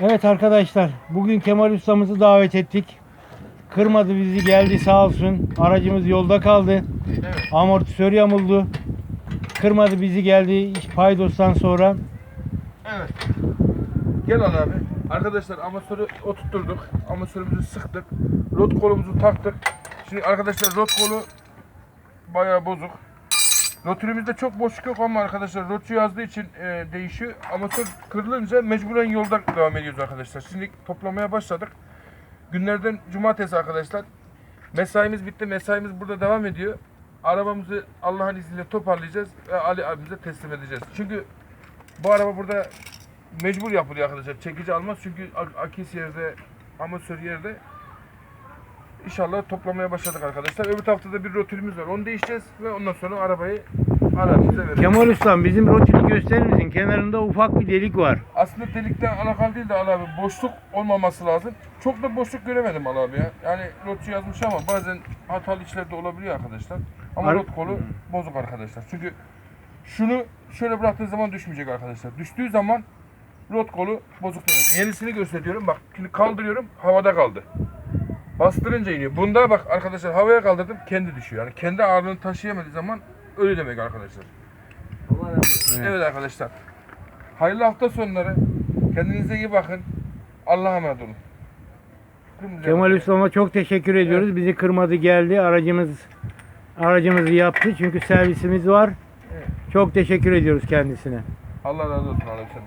Evet arkadaşlar bugün Kemal ustamızı davet ettik. Kırmadı bizi geldi sağ olsun. Aracımız yolda kaldı. Evet. Amortisör yamuldu. Kırmadı bizi geldi paydostan sonra. Evet. Gel al abi. Arkadaşlar amatörü oturtturduk. Amatörümüzü sıktık. Rot kolumuzu taktık. Şimdi arkadaşlar rot kolu bayağı bozuk. Rotürümüzde çok boşluk yok ama arkadaşlar rotçu yazdığı için e, değişiyor. Amatör kırılınca mecburen yolda devam ediyoruz arkadaşlar. Şimdi toplamaya başladık. Günlerden cumartesi arkadaşlar. Mesaimiz bitti. Mesaimiz burada devam ediyor. Arabamızı Allah'ın izniyle toparlayacağız ve Ali abimize teslim edeceğiz. Çünkü bu araba burada mecbur yapılıyor arkadaşlar. Çekici almaz çünkü ak- akis yerde, amatör yerde. İnşallah toplamaya başladık arkadaşlar. Öbür tarafta da bir rotürümüz var. Onu değişeceğiz ve ondan sonra arabayı arabamıza vereceğiz. Kemal ustam bizim rotini gösterir misin? Kenarında ufak bir delik var. Aslında delikten alakalı değil de Ali abi boşluk olmaması lazım. Çok da boşluk göremedim Ali abi ya. Yani rotçu yazmış ama bazen hatalı işler de olabiliyor arkadaşlar. Ama Ar- rot kolu bozuk arkadaşlar. Çünkü şunu şöyle bıraktığı zaman düşmeyecek arkadaşlar. Düştüğü zaman rot kolu bozuk. Yenisini gösteriyorum bak. Şimdi kaldırıyorum havada kaldı. Bastırınca iniyor. Bunda bak arkadaşlar havaya kaldırdım kendi düşüyor. Yani kendi ağırlığını taşıyamadığı zaman öyle demek arkadaşlar. Evet arkadaşlar. Hayırlı hafta sonları. Kendinize iyi bakın. Allah'a emanet olun. Kırmızı Kemal ustama çok teşekkür ediyoruz. Bizi kırmadı geldi. Aracımız aracımızı yaptı. Çünkü servisimiz var. Evet. Çok teşekkür ediyoruz kendisine. Allah razı olsun Aleyhisselam.